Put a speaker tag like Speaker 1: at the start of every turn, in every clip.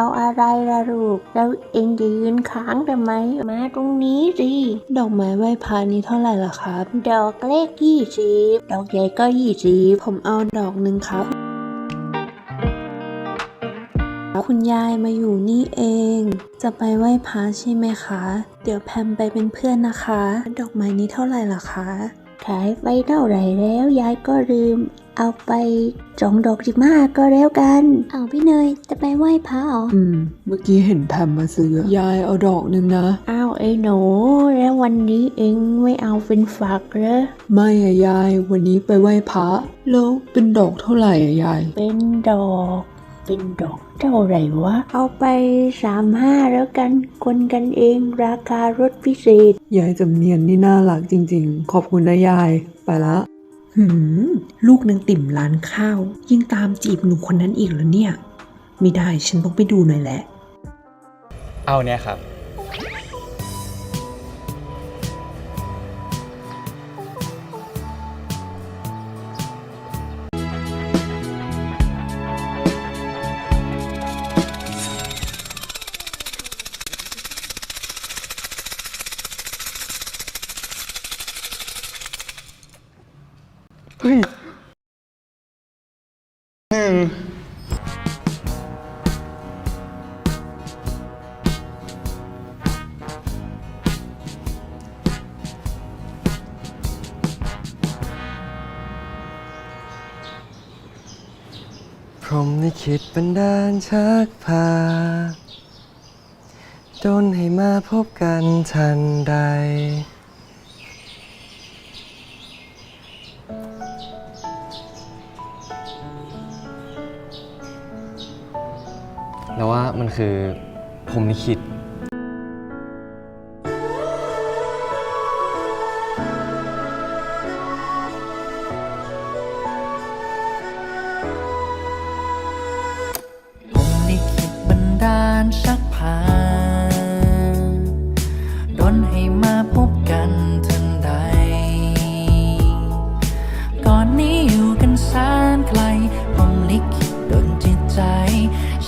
Speaker 1: เอาอะไรล่ะลูก แล้วเองจะยืนค้างทำไม มาตรงนี้สิ
Speaker 2: ดอกไม้ไหว้พระนี้เท่าไหร่ล่ะครับ
Speaker 1: ดอกเล็กยี่สิบดอกใหญ่ก็ยี่สิบ
Speaker 2: ผมเอาดอกหนึ่งครับ คุณยายมาอยู่นี่เอง จะไปไหว้พระใช่ไหมคะ เดี๋ยวแพมไปเป็นเพื่อนนะคะ ดอกไม้นี้เท่าไหร่ล่ะคะ
Speaker 1: ขายไปเท่าไหร่แล้ว ยายก็ลืม เอาไปสองดอกสิบห้าก็แล้วกัน
Speaker 3: เอาพี่เนยจะไปไหว้พระเหรอ
Speaker 4: อืม เมื่อกี้เห็นแพมมาซื้อ ยายเอาดอกหนึ่งนะ
Speaker 1: อ้าวไอ้หนู แล้ววันนี้เองไม่เอาเป็นฝักเหรอ
Speaker 4: ไม่อะยาย วันนี้ไปไหว้พระ แล้วเป็นดอกเท่าไหร่อะยาย
Speaker 1: เป็นดอก เป็นดอกเท่าไหร่วะ เอาไปสามห้าแล้วกัน คนกันเองราคารถพิเศษ
Speaker 4: ยายจำเนียนนี่น่ารักจริง ๆ ขอบคุณนะยาย ไปละ
Speaker 5: หืม ลูกนางติ่มร้านข้าว ยิ่งตามจีบหนุ่มคนนั้นอีกแล้วเนี่ย ไม่ได้ฉันต้องไปดูหน่อยแหละ
Speaker 6: เอาเนี่ยครับ เฮ้ยหนึ่งพรหมลิขิตบันดาลชักพาจนให้มาพบกันทันใด วว่ามันคือพรมลิขิต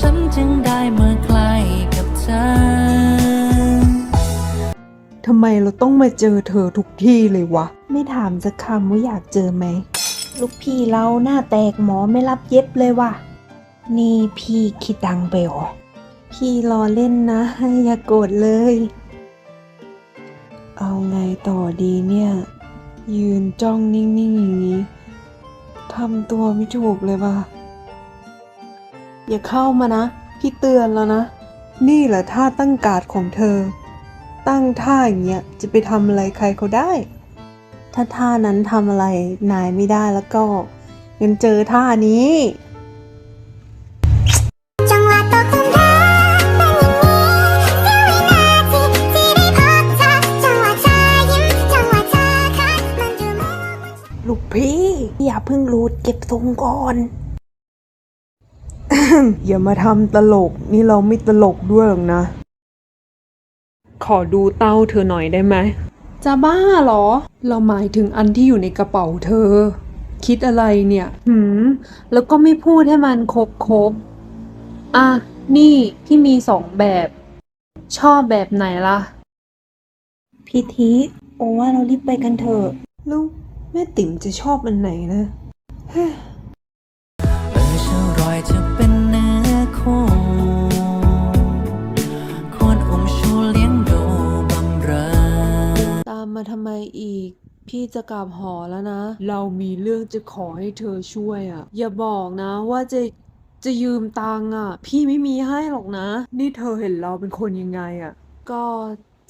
Speaker 7: ฉันจึงได้มาใกล้กับเธอ
Speaker 4: ทำไมเราต้องมาเจอเธอทุกที่เลยวะ
Speaker 2: ไม่ถามสักคำว่าอยากเจอไหม ลูกพี่เราหน้าแตกหมอไม่รับเย็บเลยว่ะ นี่พี่คิดตังไปหรอ พี่รอเล่นนะอย่าโกรธเลย เอาไงต่อดีเนี่ย ยืนจ้องนิ่งๆอย่างนี้ทำตัวไม่ถูกเลยว่ะ อย่าเข้ามานะ พี่เตือนแล้วนะ นี่แหละท่าตั้งการ์ดของเธอ ตั้งท่าอย่างเงี้ยจะไปทำอะไรใครเขาได้ ถ้าท่านั้นทำอะไรนายไม่ได้แล้วก็งั้นเจอท่านี้
Speaker 3: จังหวะตกหลุมรักเป็นอย่างนี้เสี้ยววินาทีที่ได้พบเธอจังหวะเธอยิ้มจังหวะเธอคัดมันดูเหมือน
Speaker 2: ลูกพี่ อย่าเพิ่งรูดเก็บทรงก่อน
Speaker 4: อย่ามาทำตลก นี่เราไม่ตลกด้วยหรอกนะ ขอดูเต้าเธอหน่อยได้ไหม จะบ้าเหรอ เราหมายถึงอันที่อยู่ในกระเป๋าเธอ คิดอะไรเนี่ย หืม แล้วก็ไม่พูดให้มันครบครบๆอะ นี่พี่มีสองแบบ ชอบแบบไหนล่ะ
Speaker 2: พี่ทิโอว่าเรารีบไปกันเถอะลูกแม่ติ๋มจะชอบอันไหนนะ
Speaker 7: เออช่างรอยเธอเป็น ม
Speaker 2: มาทำไมอีก พี่จะกลับหอแล้วนะ
Speaker 4: เรามีเรื่องจะขอให้เธอช่วยอะ
Speaker 2: อย่าบอกนะว่าจะจะยืมตังค์อะ พี่ไม่มีให้หรอกนะ
Speaker 4: นี่เธอเห็นเราเป็นคนยังไงอะ
Speaker 2: ก็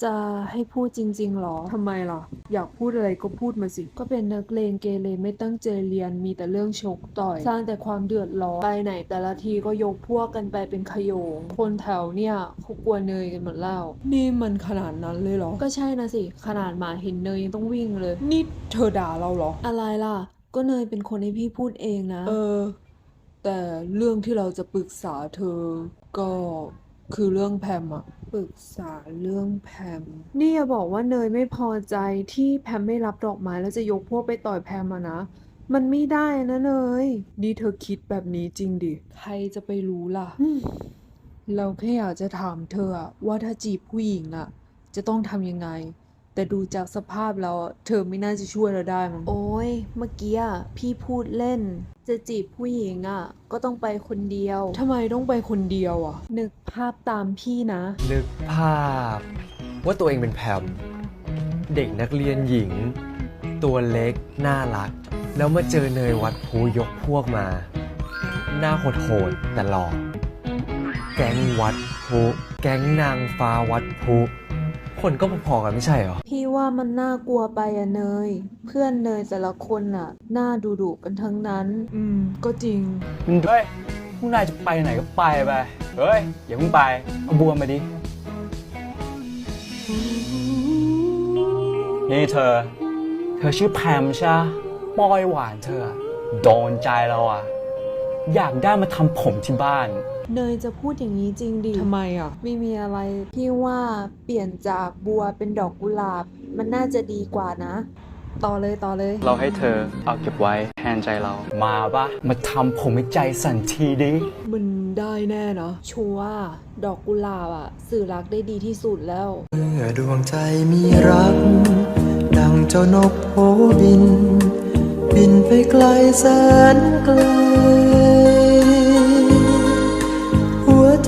Speaker 2: จะให้พูดจริงๆหรอ
Speaker 4: ทำไมล่ะ อยากพูดอะไรก็พูดมาสิ
Speaker 2: ก็เป็นนักเลงเกเรไม่ตั้งใจเรียน มีแต่เรื่องชกต่อย สร้างแต่ความเดือดร้อน ไปไหนแต่ละทีก็ยกพวกกันไปเป็นขโยง คนแถวเนี่ยเขากลัวเนยกันหมดแล้ว
Speaker 4: นี่มันขนาดนั้นเลยเหรอ
Speaker 2: ก็ใช่นะสิ ขนาดหมาเห็นเนยยังต้องวิ่งเลย
Speaker 4: นี่เธอด่าเราเหรอ
Speaker 2: อะไรล่ะ ก็เนยเป็นคนให้พี่พูดเองนะ
Speaker 4: เออ แต่เรื่องที่เราจะปรึกษาเธอ ก็คือเรื่องแพมอะ ปรึกษาเรื่องแพม
Speaker 2: นี่อย่าบอกว่าเนยไม่พอใจที่แพมไม่รับดอกไม้แล้วจะยกพวกไปต่อยแพมอะนะ มันไม่ได้นะเนย
Speaker 4: นี่เธอคิดแบบนี้จริงดิ ใครจะไปรู้ล่ะ เราแค่อยากจะถามเธออะว่าถ้าจีบผู้หญิงอะจะต้องทำยังไง แต่ดูจากสภาพแล้วอะเธอไม่น่าจะช่วยเราได้มั้ง
Speaker 2: โอ้ยเมื่อกี้อะพี่พูดเล่น จะจีบผู้หญิงอะก็ต้องไปคนเดียว
Speaker 4: ทำไมต้องไปคนเดียวอะ
Speaker 2: นึกภาพตามพี่นะ
Speaker 6: นึกภาพ ว่าตัวเองเป็นแพมเด็กนักเรียนหญิง ตัวเล็กน่ารัก แล้วมาเจอเนยวัดภูยกพวกมา หน้าโหดๆแต่หล่อแก๊งวัดภูแก๊งนางฟ้าวัดภู คนก็พอๆกันไม่ใช่เหรอ
Speaker 2: พี่ว่ามันน่ากลัวไปอะเนย เพื่อนเนยแต่ละคนอะหน้าดุดุๆกันทั้งนั้น
Speaker 4: อืม ก็จริง
Speaker 8: เฮ้ยพวกนายจะไปไหนก็ไปไป เฮ้ย อย่าเพิ่งไป เอาบัวมาดิ นี่เธอ เธอชื่อแพมใช่ปะปอยหวานเธออะโดนใจเราอะ อยากได้มาทำผมที่บ้าน
Speaker 2: เนยจะพูดอย่างนี้จริงดิ
Speaker 4: ทำไมอะ
Speaker 2: ไม่มีอะไรพี่ว่าเปลี่ยนจากบัวเป็นดอกกุหลาบ มันน่าจะดีกว่านะ
Speaker 4: ต่อเลยต่อเลย
Speaker 8: เราให้เธอเอาเก็บไว้แทนใจเรา มาปะมาทำผมให้ใจสั่นทีดิ
Speaker 4: มันได้แน่เนาะ
Speaker 2: ชัวร์ดอกกุหลาบอะสื่อรักได้ดีที่สุดแล้ว
Speaker 6: เมื่อดวงใจมีรัก ดังเจ้านกโผบิน บินไปไกลแสนไกล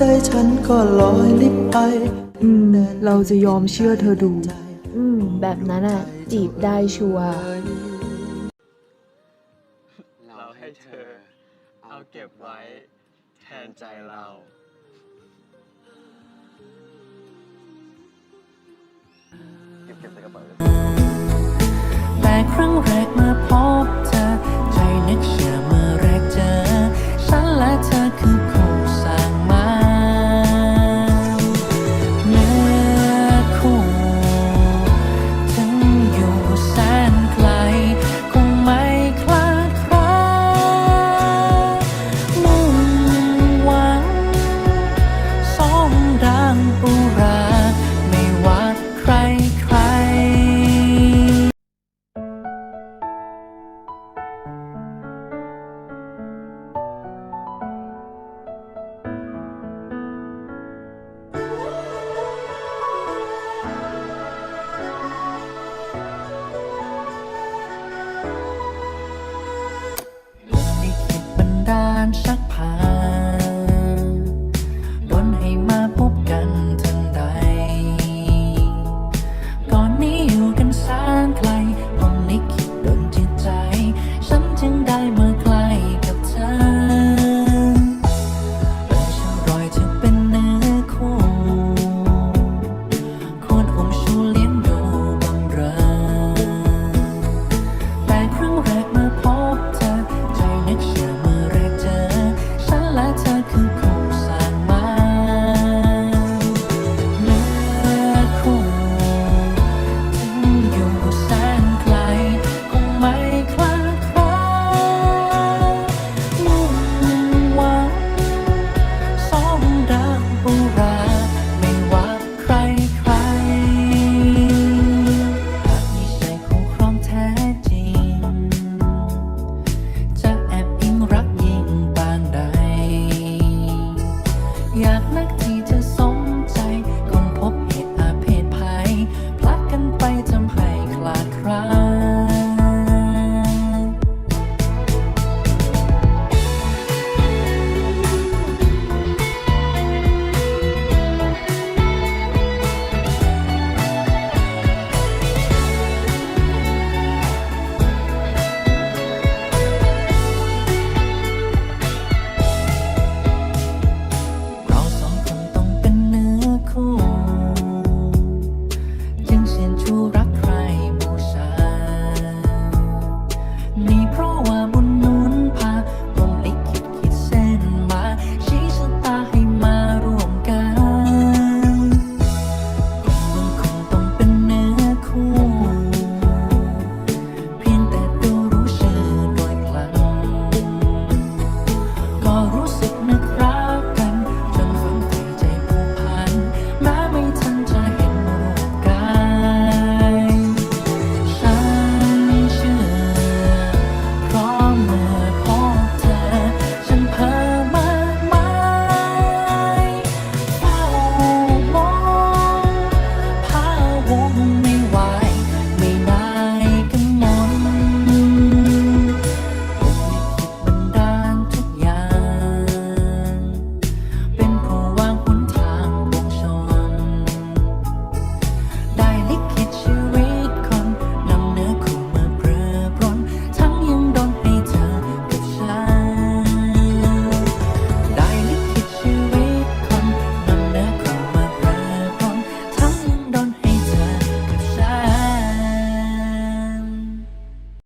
Speaker 6: ใจฉันก็ลอยลิบไป
Speaker 4: อืม เราจะยอมเชื่อเธอดู
Speaker 2: อืม แบบนั้นอะจีบได้ชัวร์
Speaker 6: เราให้เธอ เอาเก็บไว้ แทนใจเรา เก็บเก็บใส่กระเป๋า
Speaker 7: แต่ครั้งแร